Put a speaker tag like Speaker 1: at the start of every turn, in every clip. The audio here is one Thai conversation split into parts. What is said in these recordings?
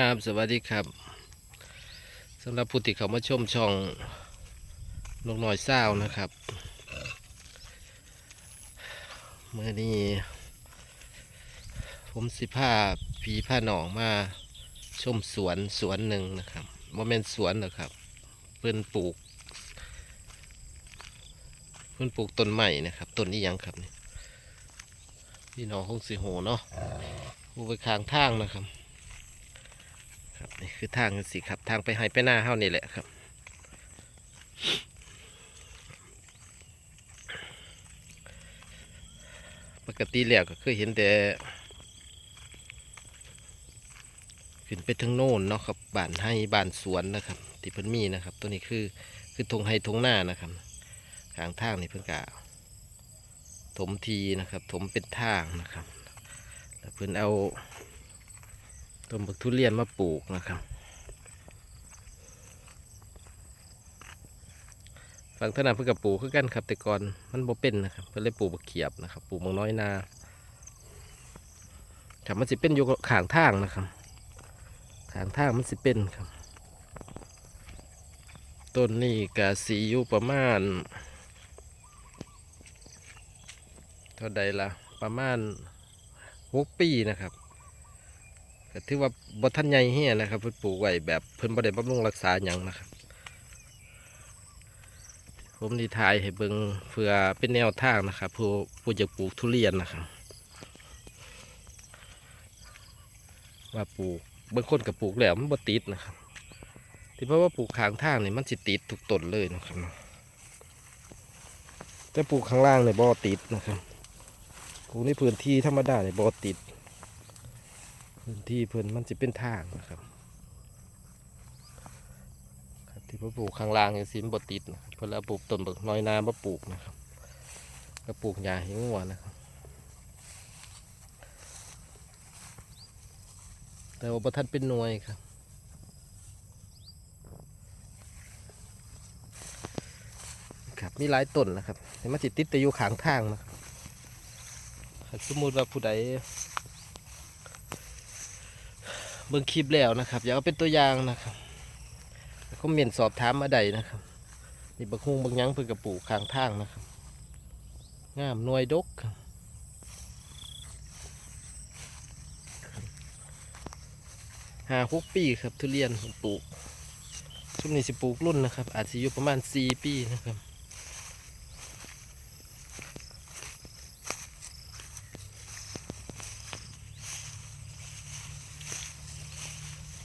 Speaker 1: ครับ สวัสดีครับสำหรับผู้ที่เขามาชมช่องนกน้อยเศร้านะครับเมื่อนี้ผมสิพาพีพาหนองมาชมสวนสวนหนึ่งนะครับว่าเป็นสวนนะครับ เพื่อนปลูก เพื่อนปลูกต้นใหม่นะครับต้นนี้ยังครับนี่พี่น้องคงสิโหเนาะปลูกไปข้างทางนะครับ นี่คือทางสิครับ ทางไปไฮไปหน้าเฮานี่แหละครับปกติแล้วก็เคยเห็นแต่ขึ้นไปทางโน่นเนาะครับบ้านให้บ้านสวนนะครับ ที่เพิ่นมีนะครับ ตัวนี้คือคือทงไฮทงหน้านะครับทางทางนี่เพิ่นกะถมทีนะครับ ถมเป็นทางนะครับแล้วเพิ่นเอา ต้นบักทุเรียนมาปลูกนะครับ ฝั่งถนัดเพื่อกับปลูกคือกันครับ แต่ก่อนมันบ่เป็นนะครับ เพื่อเลยปลูกบักเขียบนะครับ ปลูกมังน้อยนาครับมันสิเป็นอยู่ขางทางนะครับขางทางมันสิเป็นครับ ต้นนี้กะสีอยู่ประมาณ เท่าใดละประมาณหกปีนะครับ ก็ถือว่าบ่ทันใหญ่เฮียนะครับเพิ่นปลูกไว้แบบเพิ่นบ่ได้บำรุงรักษาหยังนะครับ ผมดีทายให้เบิ่งเพื่อเป็นแนวทางนะครับผู้ผู้จะปลูกทุเรียนนะครับ ว่าปลูกบางคนก็ปลูกแล้วมันบ่ติดนะครับที่เพราะว่าปลูกข้างทางนี่มันสิติดทุกต้นเลยนะครับแต่ปลูกข้างล่างเนี่ยบ่ติดนะครับปลูกในพื้นที่ธรรมดาเนี่ยบ่ติด พื้นที่เพิ่นมันจะเป็นทางนะครับ ครับที่พ่อปลูกข้างล่างอย่างสิมบติดนะครับเพิ่นแล้วปลูกต้นเบิกน้อยนามาปลูกนะครับก็ปลูกหญ้าให้งัวนะครับ แต่ว่าบ่ทันเป็นหน่วยครับครับมีหลายต้นนะครับแต่มันสิติดแต่อยู่ขางทางนะครับสมมุติว่าผู้ใด เบิ่งคลิปแล้วนะครับ อย่าเอาเป็นตัวอย่างนะครับคอมเมนต์สอบถามมาใดนะครับนี่บักฮุงบางยังเพื่อกับปลูกข้างทางนะครับงามหน่วยดกห้าหกปีครับทุเรียนปลูกช่วงนี้สิปลูกรุ่นนะครับ อาจจะอยู่ประมาณสี่ปีนะครับ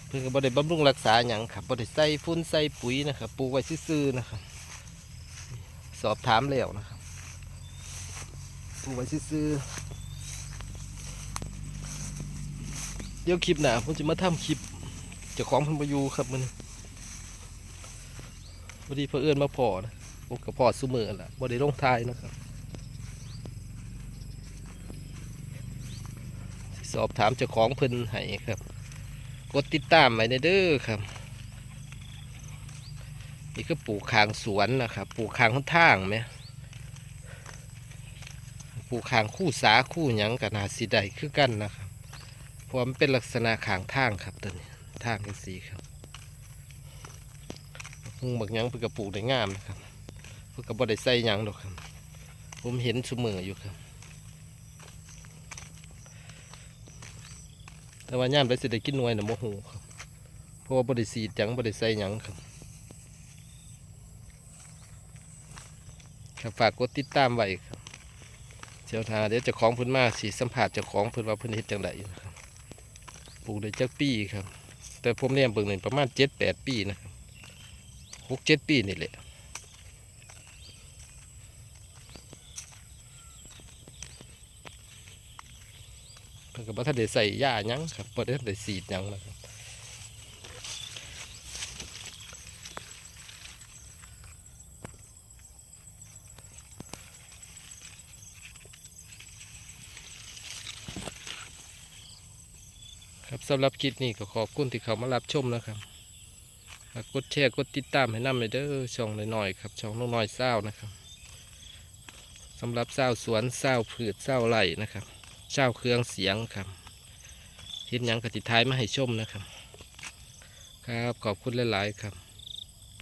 Speaker 1: เพื่อนก็บ่ได้บำรุงรักษาหยังครับบ่ได้ใส่ฟุ้นใส่ปุ๋ยนะครับปลูกไว้ซื่อๆนะครับ สอบถามแล้วนะครับปลูกไว้ซื่อเดี๋ยวคลิปหนาผมจะมาทำคลิปเจ้าของพันประยูครับมันพอดีเพื่อเอื้อนมาพอนะผมกับพอสุมือแหละบ่ได้ลงทายนะครับ สอบถามเจ้าของเพิ่นให้ครับ กดติดตามไว้ในเด้อครับ นี่ก็ปลูกคางสวนนะครับ ปลูกคางข้างทางไหมปลูกคางคู่สาคู่หยังกับนาสีใดคือกันนะครับเพราะมันเป็นลักษณะขางทางครับตัวนี้ทางกันสีครับหุงบักหยังเพื่อกระปลูกได้งามนะครับเพื่อกระบ่ได้ใส่หยังดอกครับ ผมเห็นเสมออยู่ครับ แต่ว่าย่ามได้สิได้กินหน่วยน่ะโมโหครับเพราะว่าบริสีดหยังบริใส่หยังครับครับฝากกดติดตามไว้ครับเจ้าทาเดี๋ยวจะของพื้นมาสีสัมผัสเจ้าของพื้นว่าพื้นเฮ็ดจังไดนะครับปลูกได้จักปีครับ แต่ผมเนี่ยเบิ่งหนึ่งประมาณเจ็ดแปดปีนะครับหกเจ็ดปีนี่แหละ เพิ่นก็บ่ทันได้ใส่ยาหยังครับบ่ได้ทันได้สีดหยังนะครับครับสำหรับคลิปนี้ก็ขอบคุณที่เขามารับชมนะครับกดแชร์กดติดตามให้นำเลยเด้อช่องหน้อยๆครับช่องน้อยๆเศร้านะครับสำหรับเศร้าสวนเศร้าวพืชเศร้าไร่นะครับ เช่าเครื่องเสียงครับทิ้นยังกติท้ายมาให้ชมนะครับ ครับขอบคุณหลาย ๆ ครับ